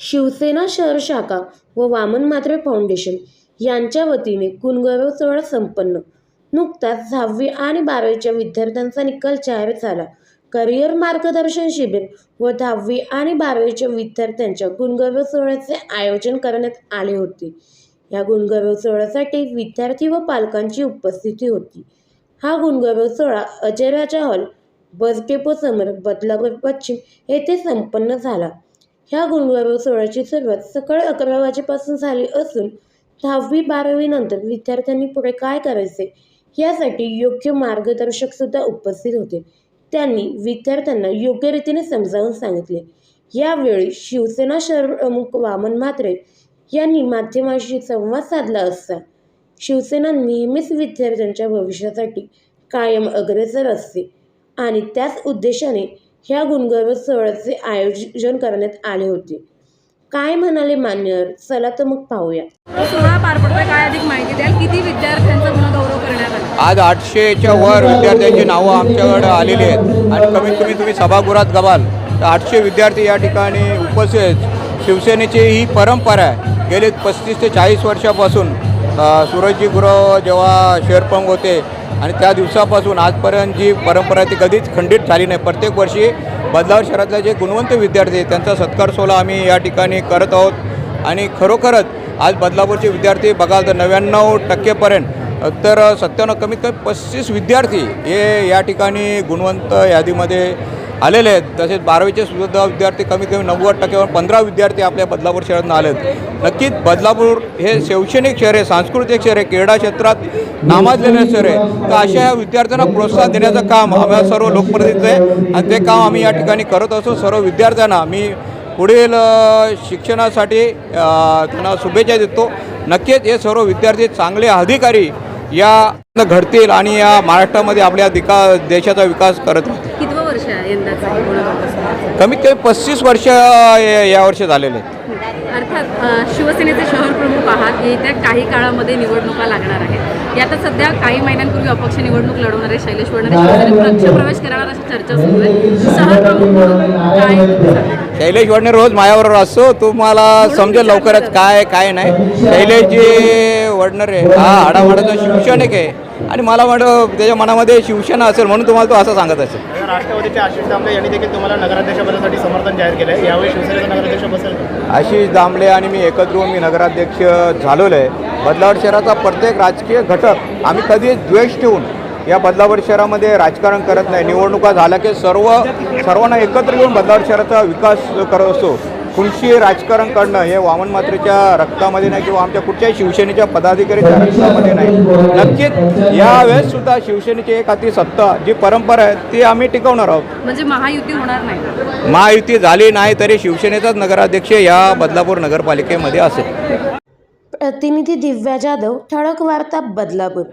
शिवसेना शहर शाखा व वामन म्हात्रे फाउंडेशन यांच्या वतीने गुणगौरव सोहळा संपन्न. नुकताच दहावी आणि बारावीच्या विद्यार्थ्यांचा निकाल जाहीर झाला. करिअर मार्गदर्शन शिबिर व दहावी आणि बारावीच्या विद्यार्थ्यांच्या गुणगौरव सोहळ्याचे आयोजन करण्यात आले होते. या गुणगौरव सोहळ्यासाठी विद्यार्थी व पालकांची उपस्थिती होती. हा गुणगौरव सोहळा अजयराजा हॉल बस डेपो समोर बदलापूर पश्चिम येथे संपन्न झाला. ह्या गुणगौरव सोहळ्याची सुरुवात सकाळी अकरा वाजेपासून झाली असून दहावी बारावी नंतर विद्यार्थ्यांनी पुढे काय करायचे यासाठी योग्य मार्गदर्शक सुद्धा उपस्थित होते. त्यांनी विद्यार्थ्यांना योग्य रीतीने समजावून सांगितले. यावेळी शिवसेना शहर प्रमुख वामन म्हात्रे यांनी माध्यमांशी संवाद साधला असता. शिवसेना नेहमीच विद्यार्थ्यांच्या भविष्यासाठी कायम अग्रेसर असते आणि त्याच उद्देशाने ह्या गुणगौरव सोहळ्याचे आयोजन करण्यात आले होते. काय म्हणाले मान्यवर? चला तर मग पाहूया. तो सोहळा पार पडतोय. काय अधिक माहिती द्याल? किती विद्यार्थ्यांचा गुणगौरव करण्यात आला? आज आठशेच्या वर विद्यार्थ्यांची नावं आमच्याकडे आलेली आहेत. आणि कमीत कमी तुम्ही सभागृहात गवाल तर आठशे विद्यार्थी या ठिकाणी उपस्थित शिवसेनेची ही परंपरा आहे. गेले पस्तीस ते चाळीस वर्षापासून सूरजजी गुरव जेव्हा शेरपंग होते आणि त्या दिवसापासून आजपर्यंत जी परंपरा आहे ती कधीच खंडित झाली नाही. प्रत्येक वर्षी बदलाव शहरातले जे गुणवंत विद्यार्थी आहेत त्यांचा सत्कार सोहळा आम्ही या ठिकाणी करत आहोत. आणि खरोखरच आज बदलापूरचे विद्यार्थी बघाल तर नव्याण्णव टक्केपर्यंत तर सत्त्याण्णव कमीत कमी पस्तीस विद्यार्थी हे या ठिकाणी गुणवंत यादीमध्ये आलेले आहेत. तसेच बारावीचे सुद्धा विद्यार्थी कमीत कमी नव्वद टक्क्यावर पंधरा विद्यार्थी आपल्या बदलापूर शहरातून आले आहेत नक्कीच बदलापूर हे शैक्षणिक शहर आहे सांस्कृतिक शहर आहे क्रीडा क्षेत्रात नामाजलेलं शहर आहे. तर अशा या विद्यार्थ्यांना प्रोत्साहन देण्याचं काम आम्हाला सर्व लोकप्रतिनिधीचं आहे. आणि ते काम आम्ही या ठिकाणी करत असतो सर्व विद्यार्थ्यांना मी पुढील शिक्षणासाठी त्यांना शुभेच्छा देतो. नक्कीच हे सर्व विद्यार्थी चांगले अधिकारी या घडतील आणि या महाराष्ट्रामध्ये आपल्या दिका देशाचा विकास करत राहतील कितवं वर्ष आहे यंदाचं हे गुणगौरव सोहळ्याचं? कमीत कमी पस्तीस वर्ष या यावर्षी झालेले. आहेत अर्थात शिवसेनेचे शहर प्रमुख आहात येत्या काही काळामध्ये निवडणुका लागणार आहेत. यात सध्या काही महिन्यांपूर्वी अपक्ष निवडणूक लढवणारे शैलेश वडणे पक्षप्रवेश करणार अशी चर्चा सुरू आहे. शहर प्रमुख म्हणून काय सांगाल? शैलेश वडणे रोज माझ्याबरोबर असतो तुम्हाला समजेल लवकरच काय काय नाही. शैलेशजी वडणरे हा हाडामाडाचा शिवसैनिक आहे. आणि मला वाटतं त्याच्या मनामध्ये शिवसेना असेल म्हणून तुम्हाला तो असं सांगत असेल. राष्ट्रवादीचे आशिष दामले यांनी देखील तुम्हाला नगराध्यक्ष पदासाठी समर्थन जाहीर केलं आहे यावेळी शिवसेनेचा नगराध्यक्ष बसेल? आशिष दामले आणि मी एकत्र होऊन मी नगराध्यक्ष झालेलो आहे बदलावड शहराचा प्रत्येक राजकीय घटक आम्ही कधीच द्वेष ठेवून या बदलावड शहरामध्ये राजकारण करत नाही. निवडणुका झाल्या की सर्व सर्वांना एकत्र येऊन बदलावड शहराचा विकास करत असतो. कुणशी राजकारण करणं हे वामन मात्रेच्या रक्तामध्ये नाही किंवा आमच्या कुठच्याही शिवसेनेच्या पदाधिकाऱ्याच्या रक्तामध्ये नाही. नक्कीच यावेळेस सुद्धा शिवसेनेची एक हाती सत्ता जी परंपरा आहे ती आम्ही टिकवणार आहोत. म्हणजे महायुती होणार नाही. महायुती झाली नाही तरी शिवसेनेचाच नगराध्यक्ष या बदलापूर नगरपालिकेमध्ये असेल. प्रतिनिधी दिव्या जाधव ठळक वार्ता बदलापूर.